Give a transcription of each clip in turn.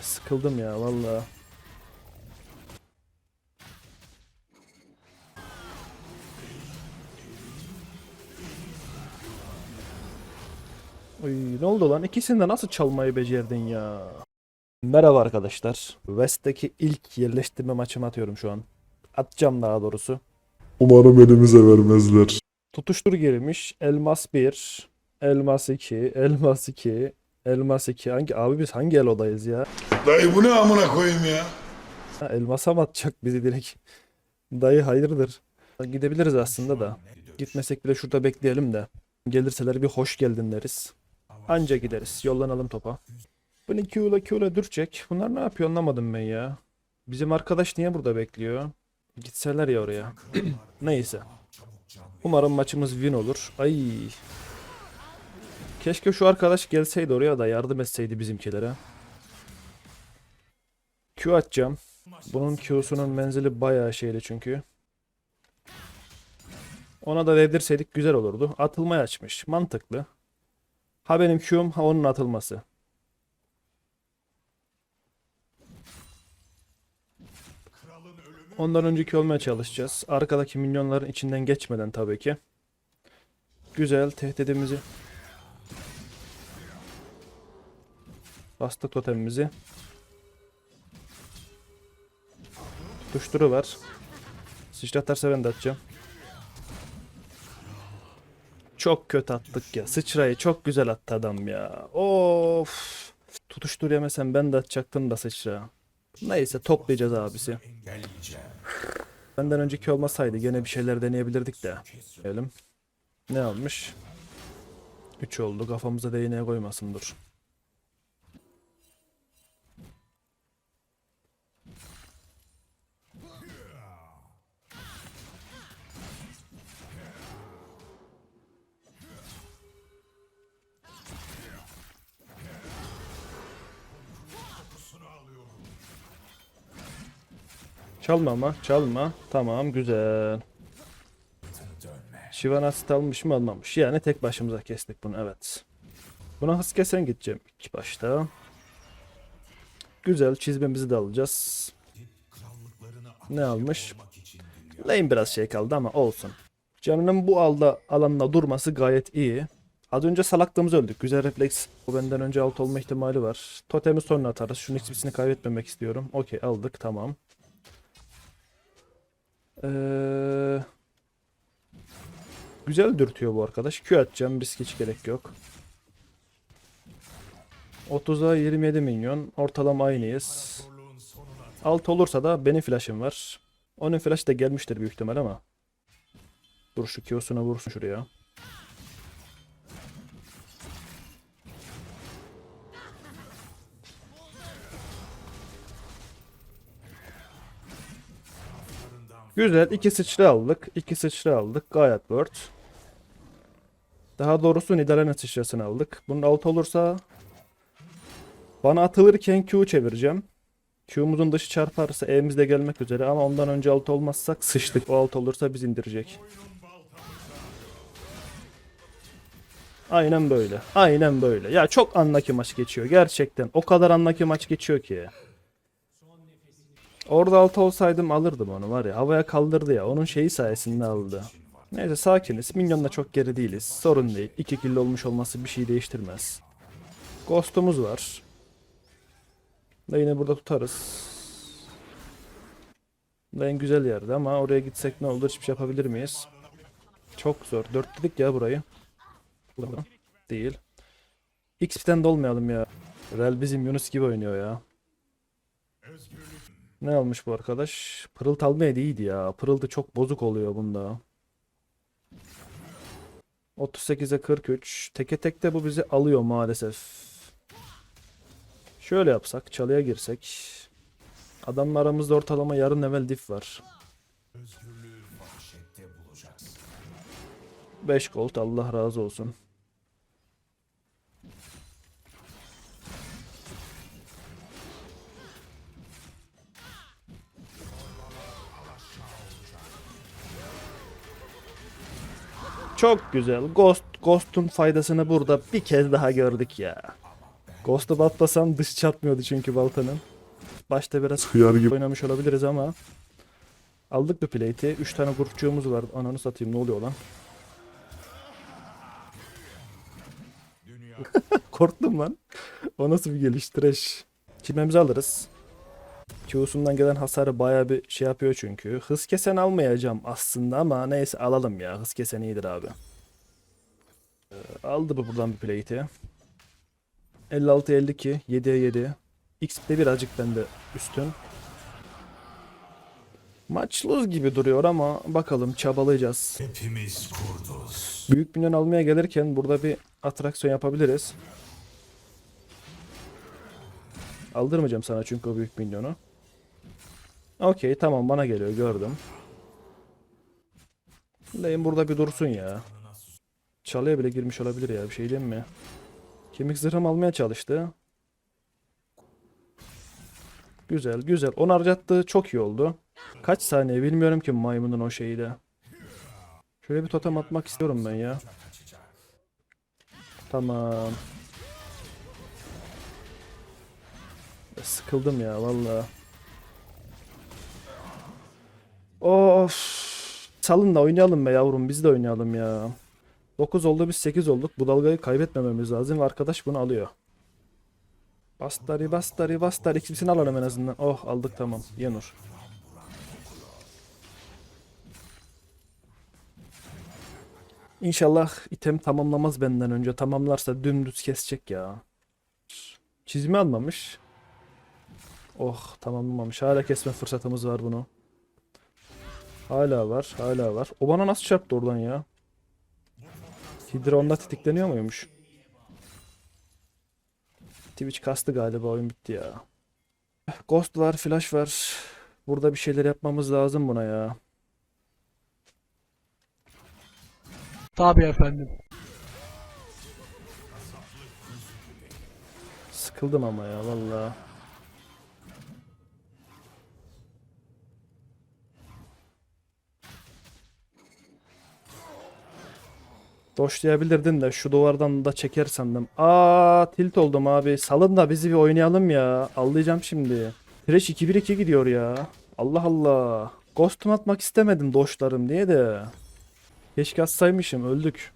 Sıkıldım ya vallahi. Uy, ne oldu lan? İkisini de nasıl çalmayı becerdin ya? Merhaba arkadaşlar. West'teki ilk yerleştirme maçımı atıyorum şu an. Atacağım daha doğrusu. Umarım elimize vermezler. Tutuştur girmiş. Elmas 1, Elmas 2, Elmas 2, Elmas 2. Hangi abi biz hangi elodayız ya? Dayı bu ne amına koyayım ya? Ha, elmasa mı atacak bizi direkt? Dayı hayırdır? Gidebiliriz aslında da. Gitmesek bile şurada bekleyelim de. Gelirseler bir hoş geldin deriz. Anca gideriz. Yollanalım topa. Bu ne Q'la Q'la dürtecek. Bunlar ne yapıyor anlamadım ben ya. Bizim arkadaş niye burada bekliyor? Gitseler ya oraya. Neyse. Umarım maçımız win olur. Ay. Keşke şu arkadaş gelseydi oraya da yardım etseydi bizimkilere. Q atacağım. Bunun Q'sunun menzili bayağı şeyli çünkü. Ona da dedirseydik güzel olurdu. Atılmayı açmış. Mantıklı. Ha benim Q'um ha onun atılması. Ondan önceki olmaya çalışacağız. Arkadaki minyonların içinden geçmeden tabii ki. Güzel tehdidimizi. Bastık totemimizi. Tutuşturu var. Sıçratarsa ben de atacağım. Çok kötü attık ya. Sıçrayı çok güzel attı adam ya. Of. Tutuştur yemesem ben de atacaktım da sıçra. Neyse toplayacağız abisi. Benden önceki olmasaydı gene bir şeyler deneyebilirdik de. Diyelim. Ne almış? 3 oldu. Kafamıza değneğe koymasın dur. Çalma ama çalma. Tamam güzel. Şivanas'ı almış mı almamış. Yani tek başımıza kestik bunu evet. Buna hız kesen gideceğim ilk başta. Güzel çizmemizi de alacağız. Ne almış? Lane biraz şey kaldı ama olsun. Canının bu alda alanına durması gayet iyi. Az önce salaklığımız öldük. Güzel refleks. O benden önce alt olma ihtimali var. Totemi sonra atarız. Şunun hiçbirisini kaybetmemek istiyorum. Okey aldık tamam. Ee, güzel dürtüyor bu arkadaş. Q atacağım. Risk hiç gerek yok. 30'a 27 milyon. Ortalama aynıyız. Alt olursa da benim flash'ım var. Onun flash da gelmiştir büyük ihtimal ama. Dur şu Q'suna vursun şuraya. Güzel. iki sıçra aldık. iki sıçra aldık. Gayet word. Daha doğrusu Nidalee'nin sıçrasını aldık. Bunun alt olursa bana atılırken Q çevireceğim. Q'muzun dışı çarparsa E'miz de gelmek üzere ama ondan önce alt olmazsak sıçtık. O alt olursa biz indirecek. Aynen böyle. Aynen böyle. Ya çok anlaki maç geçiyor gerçekten. O kadar anlaki maç geçiyor ki. Orada altı olsaydım alırdım onu var ya. Havaya kaldırdı ya. Onun şeyi sayesinde aldı. Neyse sakiniz. Minyonla çok geri değiliz. Sorun değil. 2 kill olmuş olması bir şey değiştirmez. Ghost'umuz var. Da yine burada tutarız. En güzel yerde ama oraya gitsek ne olur hiçbir şey yapabilir miyiz? Çok zor. Dört dedik ya burayı. Burada. Değil. XP'den de olmayalım ya. Real bizim Yunus gibi oynuyor ya. Ne almış bu arkadaş? Pırıltı almaya değildi ya. Pırıltı çok bozuk oluyor bunda. 38'e 43. Teke tekte bu bizi alıyor maalesef. Şöyle yapsak, çalıya girsek. Adamla aramızda ortalama yarım level diff var. 5 gold Allah razı olsun. Çok güzel. Ghost, Ghost'un faydasını burada bir kez daha gördük ya. Ghost'u batlasam dış çarpmıyordu çünkü baltanın. Başta biraz Hıyar gibi. oynamış olabiliriz ama aldık bir plate'i. 3 tane grupçuğumuz var. Ananı satayım ne oluyor lan? Korktum lan. O nasıl bir geliş trash. Çimemizi alırız. Q'sundan gelen hasarı baya bir şey yapıyor çünkü. Hız kesen almayacağım aslında ama neyse alalım ya. Hız kesen iyidir abi. Ee, aldı bu buradan bir plate'i. 56-52. 7'ye 7. XP'de birazcık bende üstün. Maç lose gibi duruyor ama bakalım çabalayacağız. Hepimiz kurduz. Büyük minyon almaya gelirken burada bir atraksiyon yapabiliriz. Aldırmayacağım sana çünkü o büyük minyonu. Okey tamam bana geliyor gördüm. Lane burada bir dursun ya. Çalıya bile girmiş olabilir ya bir şey diyeyim mi? Kemik zırhım almaya çalıştı. Güzel güzel. Onu harcattığı çok iyi oldu. Kaç saniye bilmiyorum ki maymunun o şeyi de. Şöyle bir totem atmak istiyorum ben ya. Tamam. Sıkıldım ya valla. Of. Salın da oynayalım be yavrum biz de oynayalım ya. 9 oldu biz 8 olduk. Bu dalgayı kaybetmememiz lazım arkadaş bunu alıyor. Bastari bastari bastari ikisini alalım en azından. Oh aldık tamam. Yenur. İnşallah item tamamlamaz benden önce. Tamamlarsa dümdüz kesecek ya. Çizimi almamış. Oh tamamlamamış. Hala kesme fırsatımız var bunu. Hala var. Hala var. O bana nasıl çarptı oradan ya? Hidra onda tetikleniyor muymuş? Twitch kastı galiba oyun bitti ya. Ghost var, flash var. Burada bir şeyler yapmamız lazım buna ya. Tabii efendim. Sıkıldım ama ya vallahi. Doşlayabilirdin de şu duvardan da çeker sandım. Aa tilt oldum abi. Salın da bizi bir oynayalım ya. Allayacağım şimdi. Thresh 2-1-2 gidiyor ya. Allah Allah. Ghost'um atmak istemedim doşlarım diye de. Keşke atsaymışım öldük.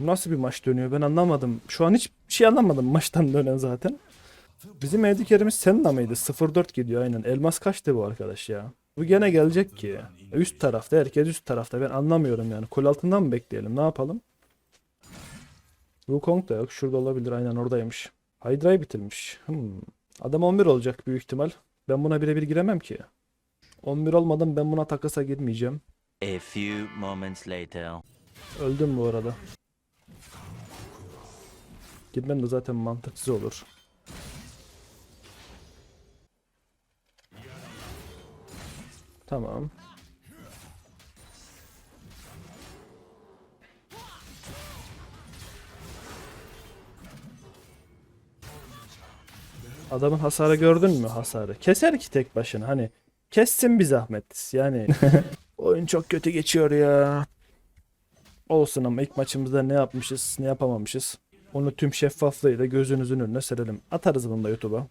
Nasıl bir maç dönüyor ben anlamadım. Şu an hiç şey anlamadım maçtan dönen zaten. Bizim Edik yerimiz Senna mıydı? 0-4 gidiyor aynen. Elmas kaçtı bu arkadaş ya? Bu gene gelecek ki. Üst tarafta herkes üst tarafta. Ben anlamıyorum yani. Kul altından mı bekleyelim? Ne yapalım? Wukong da yok. Şurada olabilir. Aynen oradaymış. Hydra'yı bitirmiş. Hmm. Adam 11 olacak büyük ihtimal. Ben buna birebir giremem ki. 11 olmadan ben buna takasa girmeyeceğim. A few moments later. Öldüm bu arada. Gitmem de zaten mantıksız olur. Tamam. Adamın hasarı gördün mü hasarı? Keser ki tek başına hani. Kessin bir zahmet. Yani oyun çok kötü geçiyor ya. Olsun ama ilk maçımızda ne yapmışız, ne yapamamışız. Onu tüm şeffaflığıyla gözünüzün önüne serelim. Atarız bunu da YouTube'a.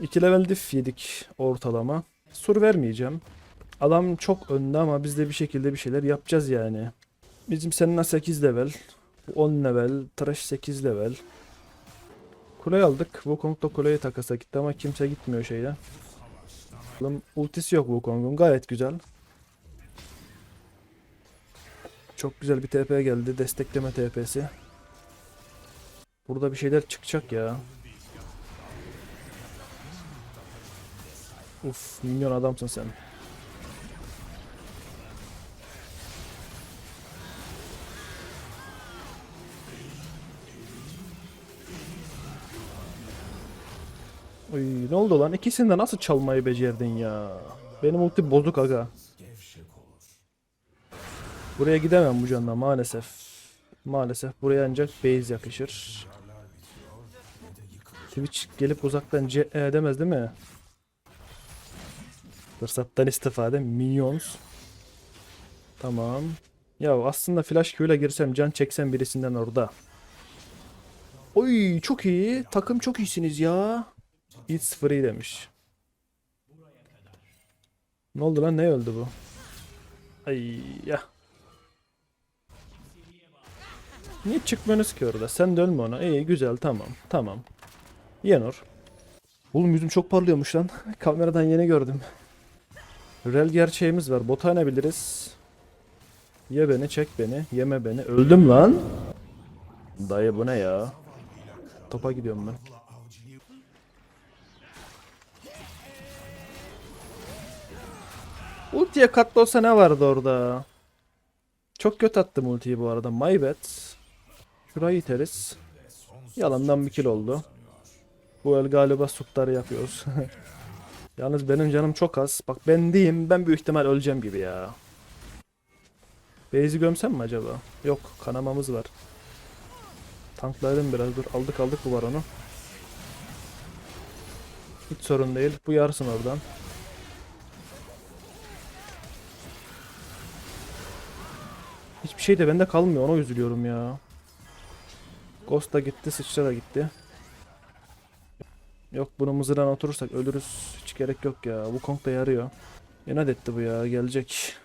2 level diff yedik ortalama. Sur vermeyeceğim. Adam çok önde ama biz de bir şekilde bir şeyler yapacağız yani. Bizim seninle 8 level. bu 10 level. Trash 8 level. Kule aldık. Wukong da kuleye takasa gitti ama kimse gitmiyor şeyle. Ultisi yok Wukong'un. Gayet güzel. Çok güzel bir TP geldi. Destekleme TP'si. Burada bir şeyler çıkacak ya. Uf, minyon adamsın sen. Uy, ne oldu lan? İkisini de nasıl çalmayı becerdin ya? Benim ulti bozuk aga. Buraya gidemem bu canla maalesef. Maalesef buraya ancak base yakışır. Twitch gelip uzaktan C e demez değil mi? Fırsattan istifade Minions. Tamam. Ya aslında flash Q'yla girsem can çeksem birisinden orada. Oy çok iyi. Takım çok iyisiniz ya. It's free demiş. Ne oldu lan? Ne öldü bu? Ay ya. Niye çıkmıyorsunuz ki orada? Sen de ölme ona. İyi güzel tamam. Tamam. Yenor. Oğlum yüzüm çok parlıyormuş lan. Kameradan yeni gördüm. Rel gerçeğimiz var. Bota inebiliriz. Ye beni, çek beni. Yeme beni. Öldüm lan. Dayı bu ne ya? Topa gidiyorum ben. Ultiye katlı olsa ne vardı orada? Çok kötü attım ultiyi bu arada. My bad. Şurayı iteriz. Yalandan bir kill oldu. Bu el galiba sutları yapıyoruz. Yalnız benim canım çok az. Bak ben diyeyim ben büyük ihtimal öleceğim gibi ya. Base'i gömsem mi acaba? Yok kanamamız var. Tanklayalım biraz dur. Aldık aldık bu var onu. Hiç sorun değil. Bu yarsın oradan. Hiçbir şey de bende kalmıyor. Ona üzülüyorum ya. Ghost da gitti. Sıçra da gitti. Yok bunu mızırana oturursak ölürüz. Hiç gerek yok ya. Bu Kong da yarıyor. İnat etti bu ya. Gelecek.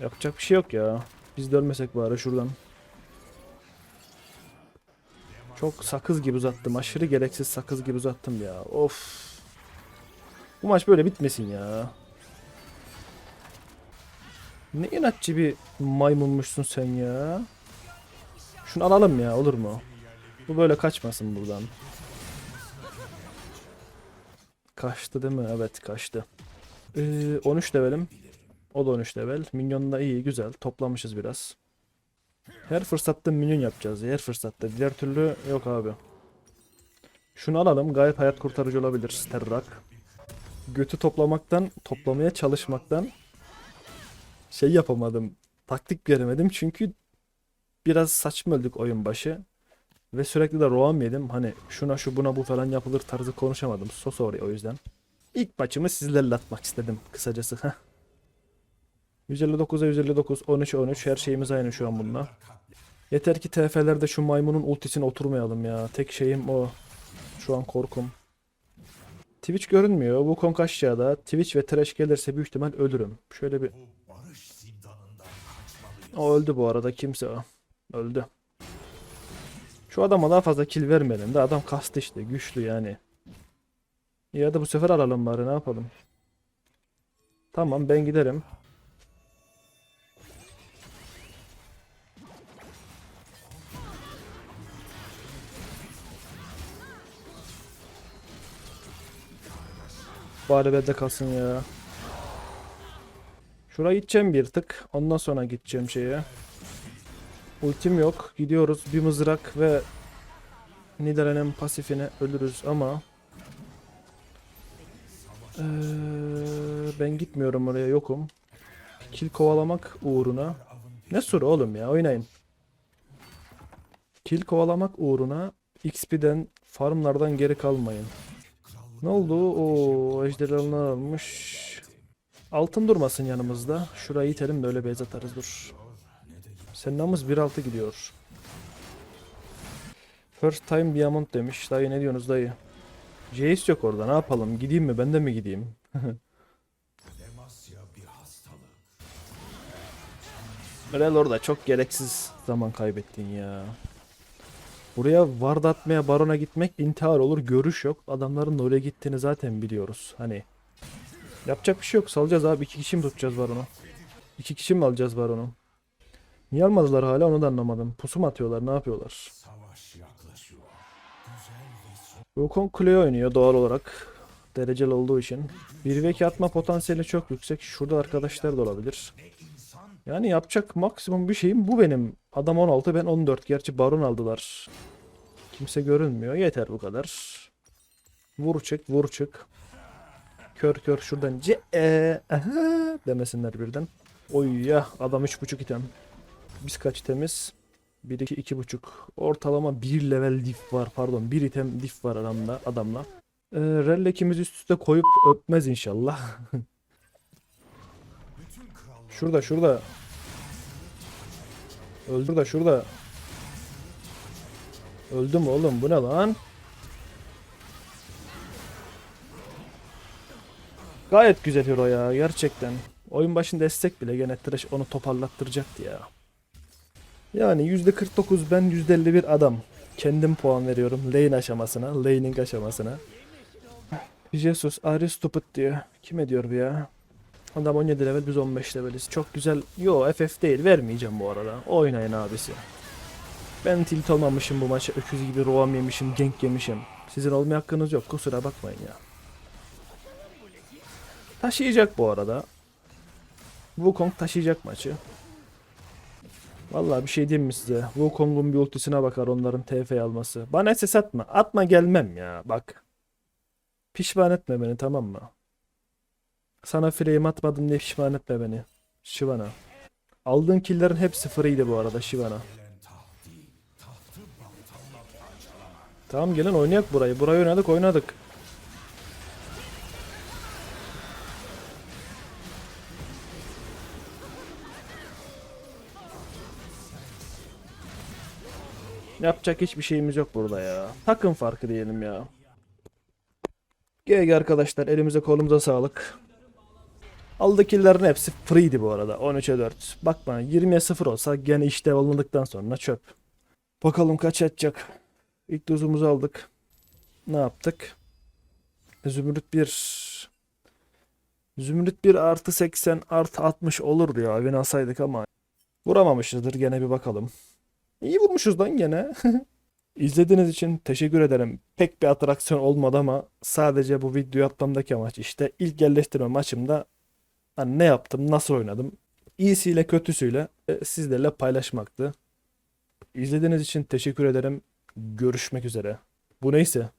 Yapacak bir şey yok ya. Biz de ölmesek bari şuradan. Çok sakız gibi uzattım. Aşırı gereksiz sakız gibi uzattım ya. Of. Bu maç böyle bitmesin ya. Ne inatçı bir maymunmuşsun sen ya. Şunu alalım ya olur mu? Bu böyle kaçmasın buradan. Kaçtı değil mi? Evet kaçtı. Ee, 13 levelim. O da 13 level. Minyon da iyi güzel. Toplamışız biraz. Her fırsatta minyon yapacağız. Her fırsatta. Diğer türlü yok abi. Şunu alalım. Gayet hayat kurtarıcı olabilir. Terrak. Götü toplamaktan, toplamaya çalışmaktan şey yapamadım. Taktik veremedim çünkü biraz saçma öldük oyun başı. Ve sürekli de roam yedim. Hani şuna şu buna bu falan yapılır tarzı konuşamadım. So sorry o yüzden. İlk maçımı sizlerle atmak istedim kısacası. Heh. 159'a 159, 13 13 her şeyimiz aynı şu an bununla. Yeter ki TF'lerde şu maymunun ultisine oturmayalım ya. Tek şeyim o. Şu an korkum. Twitch görünmüyor. Bu Kong aşağıda. Twitch ve Trash gelirse büyük ihtimal ölürüm. Şöyle bir... O öldü bu arada. Kimse o. Öldü. Şu adama daha fazla kill vermedim de adam kastı işte. Güçlü yani. Ya da bu sefer alalım bari ne yapalım. Tamam ben giderim. Bari bende kalsın ya. Şuraya gideceğim bir tık. Ondan sonra gideceğim şeye. Ultim yok. Gidiyoruz. Bir mızrak ve Nidalen'in pasifine ölürüz ama Eee, ben gitmiyorum oraya yokum. Kill kovalamak uğruna. Ne soru oğlum ya oynayın. Kill kovalamak uğruna XP'den farmlardan geri kalmayın. Ne oldu? O ejderhalar almış. Altın durmasın yanımızda. Şurayı itelim de öyle base atarız dur. Senin namız 1.6 gidiyor. First time diamond demiş. Dayı ne diyorsunuz dayı? Jace yok orada ne yapalım? Gideyim mi? Ben de mi gideyim? Rel orada çok gereksiz zaman kaybettin ya. Buraya ward atmaya barona gitmek intihar olur görüş yok. Adamların da oraya gittiğini zaten biliyoruz. Hani yapacak bir şey yok salacağız abi. iki kişi mi tutacağız baronu? İki kişi mi alacağız baronu? Niye almadılar hala onu da anlamadım. Pusu mu atıyorlar ne yapıyorlar? Wukong Clay oynuyor doğal olarak. Dereceli olduğu için. 1 ve 2 atma potansiyeli çok yüksek. Şurada arkadaşlar da olabilir. Yani yapacak maksimum bir şeyim bu benim. Adam 16 ben 14. Gerçi baron aldılar. Kimse görünmüyor. Yeter bu kadar. Vur çık vur çık. Kör kör şuradan ce e aha demesinler birden. Oy ya adam 3.5 item. Biz kaç itemiz? 1 2 2.5. Ortalama 1 level diff var. Pardon 1 item diff var adamla adamla. Ee, Rellekimiz üst üste koyup öpmez inşallah. şurada şurada. Öldür de şurada. Öldü mü oğlum? Bu ne lan? Gayet güzel hero ya gerçekten. Oyun başında destek bile gene Thresh onu toparlattıracaktı ya. Yani %49 ben %51 adam. Kendim puan veriyorum lane aşamasına, laning aşamasına. Jesus, are stupid diyor. Kime diyor bu ya? Adam 17 level biz 15 leveliz. Çok güzel. Yo FF değil vermeyeceğim bu arada. Oynayın abisi. Ben tilt olmamışım bu maça. Öküz gibi roam yemişim, gank yemişim. Sizin olmaya hakkınız yok. Kusura bakmayın ya. Taşıyacak bu arada. Wukong taşıyacak maçı. Vallahi bir şey diyeyim mi size? Wukong'un bir ultisine bakar onların TF alması. Bana ses atma. Atma gelmem ya. Bak. Pişman etme beni tamam mı? Sana frame atmadım diye pişman etme beni. Şivana. Aldığın killerin hepsi free'ydi bu arada Şivana. Tamam gelin oynayak burayı. Burayı oynadık oynadık. Yapacak hiçbir şeyimiz yok burada ya. Takım farkı diyelim ya. GG arkadaşlar elimize kolumuza sağlık. Aldığı killerin hepsi free'di bu arada. 13'e 4. Bakma 20'ye 0 olsa gene işte alındıktan sonra çöp. Bakalım kaç atacak. İlk dozumuzu aldık. Ne yaptık? Zümrüt 1. Zümrüt 1 artı 80 artı 60 olurdu ya. Evini alsaydık ama. Vuramamışızdır gene bir bakalım. İyi vurmuşuz lan gene. İzlediğiniz için teşekkür ederim. Pek bir atraksiyon olmadı ama sadece bu videoyu atmamdaki amaç işte ilk yerleştirme maçımda hani ne yaptım, nasıl oynadım, iyisiyle kötüsüyle e, sizlerle paylaşmaktı. İzlediğiniz için teşekkür ederim. Görüşmek üzere. Bu neyse.